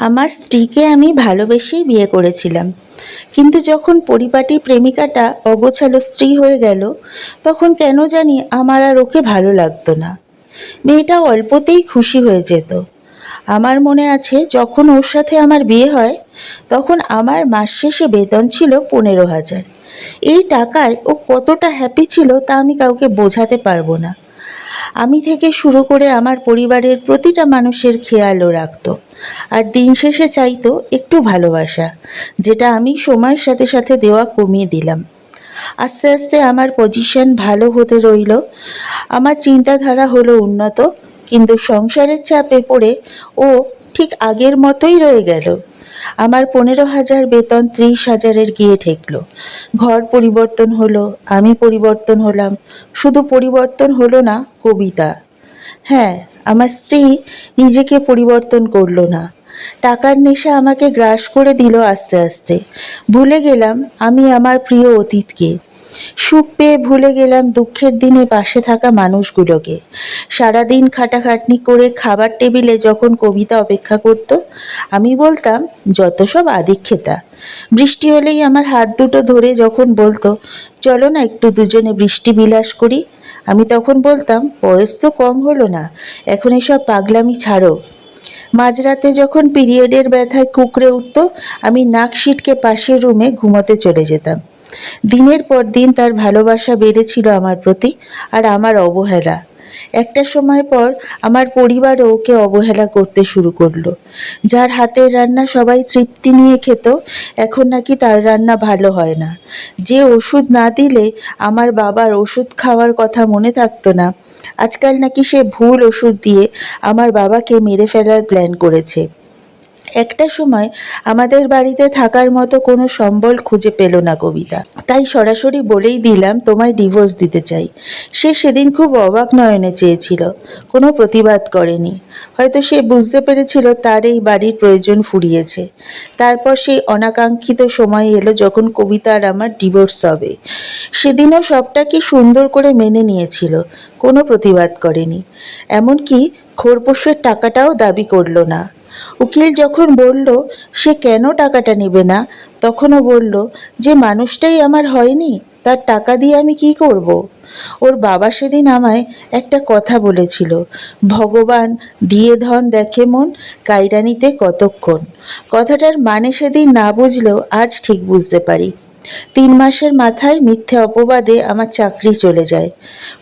আমার স্ত্রীকে আমি ভালোবেসেই বিয়ে করেছিলাম। কিন্তু যখন পরিপাটি প্রেমিকাটা অগোছালো স্ত্রী হয়ে গেল, তখন কেন জানি আমার আর ওকে ভালো লাগতো না। মেয়েটা অল্পতেই খুশি হয়ে যেত। আমার মনে আছে, যখন ওর সাথে আমার বিয়ে হয়, তখন আমার মাস শেষে বেতন ছিল পনেরো হাজার। এই টাকায় ও কতটা হ্যাপি ছিল তা আমি কাউকে বোঝাতে পারব না। আমি থেকে শুরু করে আমার পরিবারের প্রতিটা মানুষের খেয়ালও রাখত। আর দিন শেষে চাইতো একটু ভালোবাসা, যেটা আমি সময়ের সাথে সাথে দেওয়া কমিয়ে দিলাম। আস্তে আস্তে আমার পজিশন ভালো হতে রইল। আমার চিন্তাধারা হলো উন্নত, কিন্তু সংসারের চাপে পড়ে ও ঠিক আগের মতোই রয়ে গেল। আমার পনেরো হাজার বেতন ত্রিশ হাজারের গিয়ে ঠেকল। ঘর পরিবর্তন হলো, আমি পরিবর্তন হলাম। শুধু পরিবর্তন হলো না, কবিতা। হ্যাঁ আমার স্ত্রী নিজেকে পরিবর্তন করল না। টাকার নেশা আমাকে গ্রাস করে দিল আস্তে আস্তে। ভুলে গেলাম আমি আমার প্রিয় অতীতকে। সুখ পেয়ে ভুলে গেলাম দুঃখের দিনে পাশে থাকা মানুষগুলোকে। সারাদিন খাটাখাটনি করে খাবার টেবিলে যখন কবিতা অপেক্ষা করত, আমি বলতাম, যত সব আদিক্ষেতা। বৃষ্টি হলেই আমার হাত দুটো ধরে যখন বলতো, চলো না একটু দুজনে বৃষ্টি বিলাস করি। আমি তখন বলতাম, বয়স তো কম হলো না, এখন এসব পাগলামি ছাড়ো। মাঝরাতে যখন পিরিয়ডের ব্যথায় কুকড়ে উঠত, আমি নাক সিটকে পাশের রুমে ঘুমোতে চলে যেতাম। দিনের পর দিন তার ভালোবাসা বেড়েছিল আমার প্রতি আর আমার অবহেলা। একটা সময় পর আমার পরিবারও ওকে অবহেলা করতে শুরু করল। যার হাতের রান্না সবাই তৃপ্তি নিয়ে খেত, এখন নাকি তার রান্না ভালো হয় না। যে ওষুধ না দিলে আমার বাবার ওষুধ খাওয়ার কথা মনে থাকতো না। আজকাল নাকি সে ভুল ওষুধ দিয়ে আমার বাবাকে মেরে ফেলার প্ল্যান করেছে। একটা সময় আমাদের বাড়িতে থাকার মতো কোনো সম্বল খুঁজে পেল না কবিতা। তাই সরাসরি বলেই দিলাম, তোমায় ডিভোর্স দিতে চাই। সে সেদিন খুব অবাক নয়নে চেয়েছিল, কোনো প্রতিবাদ করেনি। হয়তো সে বুঝতে পেরেছিল তার এই বাড়ির প্রয়োজন ফুরিয়েছে। তারপর সেই অনাকাঙ্ক্ষিত সময় এলো যখন কবিতা আর আমার ডিভোর্স হবে। সেদিনও সবটা কি সুন্দর করে মেনে নিয়েছিল, কোনো প্রতিবাদ করেনি। এমনকি খোরপোশের টাকাটাও দাবি করল না। উকিল যখন বলল, সে কেন টাকাটা নেবে না? তখনও বলল, যে মানুষটাই আমার হয়নি, তার টাকা দিয়ে আমি কি করব। ওর বাবা সেদিন আমায় একটা কথা বলেছিল, ভগবান দিয়ে ধন দেখে মন কাইরানিতে কতক্ষণ? কথাটার মানে সেদিন না বুঝলেও আজ ঠিক বুঝতে পারি। তিন মাসের মাথায় মিথ্যে অপবাদে আমার চাকরি চলে যায়।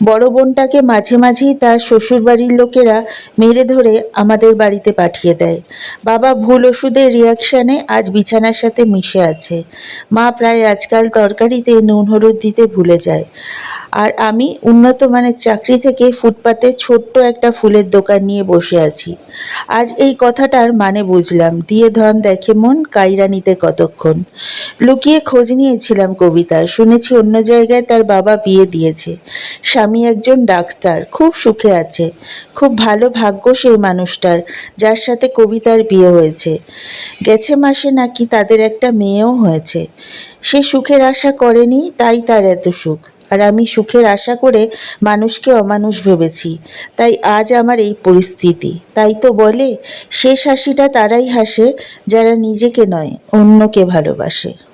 বড় বোনটাকে মাঝে মাঝেই তার শ্বশুরবাড়ির লোকেরা মেরে ধরে আমাদের বাড়িতে পাঠিয়ে দেয়। বাবা ভুল ওষুধের রিয়াকশানে আজ বিছানার সাথে মিশে আছে। মা প্রায় আজকাল তরকারিতে নুন হলুদ দিতে ভুলে যায়। আর আমি উন্নত মানের চাকরি থেকে ফুটপাতে ছোট্ট একটা ফুলের দোকান নিয়ে বসে আছি। আজ এই কথাটার মানে বুঝলাম। দিয়ে ধন দেখে মন কাইরানিতে কতক্ষণ। লুকিয়ে খোঁজ নিয়েছিলাম কবিতার শুনেছি অন্য জায়গায় তার বাবা বিয়ে দিয়েছে। স্বামী একজন ডাক্তার, খুব সুখে আছে। খুব ভালো ভাগ্য সেই মানুষটার, যার সাথে কবিতার বিয়ে হয়েছে। গেছে মাসে নাকি তাদের একটা মেয়েও হয়েছে। সে সুখের আশা করেনি, তাই তার এত সুখ। আর আমি সুখের আশা করে মানুষকে অমানুষ ভেবেছি। তাই আজ আমার এই পরিস্থিতি। তাই তো বলে, শেষ হাসিটা তারাই হাসে যারা নিজেকে নয়, অন্যকে ভালোবাসে।